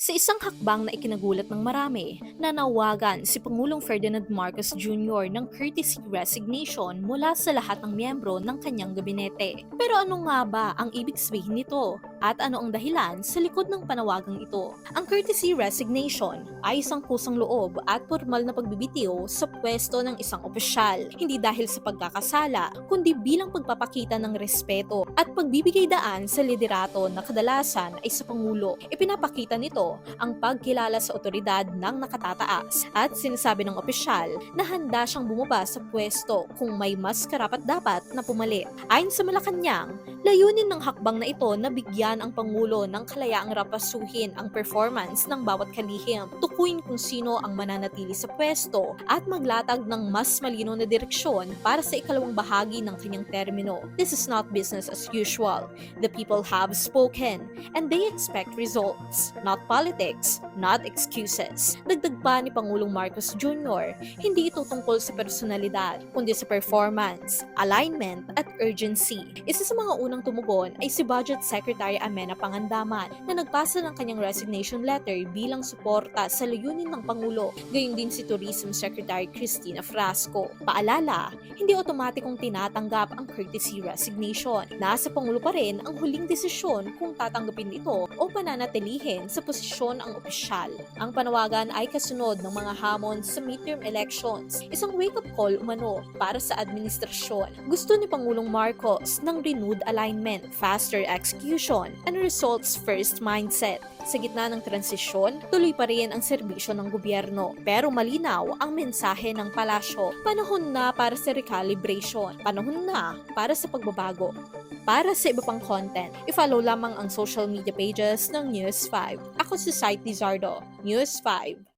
Sa isang hakbang na ikinagulat ng marami, nanawagan si Pangulong Ferdinand Marcos Jr. ng courtesy resignation mula sa lahat ng miyembro ng kanyang gabinete. Pero ano nga ba ang ibig sabihin nito? At ano ang dahilan sa likod ng panawagang ito? Ang courtesy resignation ay isang kusang loob at formal na pagbibitiw sa pwesto ng isang opisyal, hindi dahil sa pagkakasala, kundi bilang pagpapakita ng respeto at pagbibigay daan sa liderato na kadalasan ay sa Pangulo. Ipinapakita nito ang pagkilala sa otoridad ng nakatataas at sinasabi ng opisyal na handa siyang bumaba sa pwesto kung may mas karapat dapat na pumalit. Ayon sa Malacanang, layunin ng hakbang na ito na bigyan ang Pangulo ng kalayaang rapasuhin ang performance ng bawat kalihim, tukuyin kung sino ang mananatili sa pwesto at maglatag ng mas malino na direksyon para sa ikalawang bahagi ng kanyang termino. This is not business as usual. The people have spoken and they expect results, not politics, not excuses. Dagdag pa ni Pangulong Marcos Jr., hindi ito tungkol sa personalidad, kundi sa performance, alignment, at urgency. Isa sa mga unang tumugon ay si Budget Secretary Amena Pangandaman na nagpasa ng kanyang resignation letter bilang suporta sa layunin ng Pangulo. Gayun din si Tourism Secretary Cristina Frasco. Paalala, hindi otomatikong tinatanggap ang courtesy resignation. Nasa Pangulo pa rin ang huling desisyon kung tatanggapin ito o pananatilihin sa posisyon ang opisyal. Ang panawagan ay kasunod ng mga hamon sa midterm elections, isang wake-up call umano para sa administrasyon. Gusto ni Pangulong Marcos ng renewed alignment, faster execution, and results-first mindset. Sa gitna ng transisyon, tuloy pa rin ang serbisyo ng gobyerno. Pero malinaw ang mensahe ng palasyo. Panahon na para sa recalibration. Panahon na para sa pagbabago. Para sa iba pang content, i-follow lamang ang social media pages ng News 5. Ako si Site Lizardo, News 5.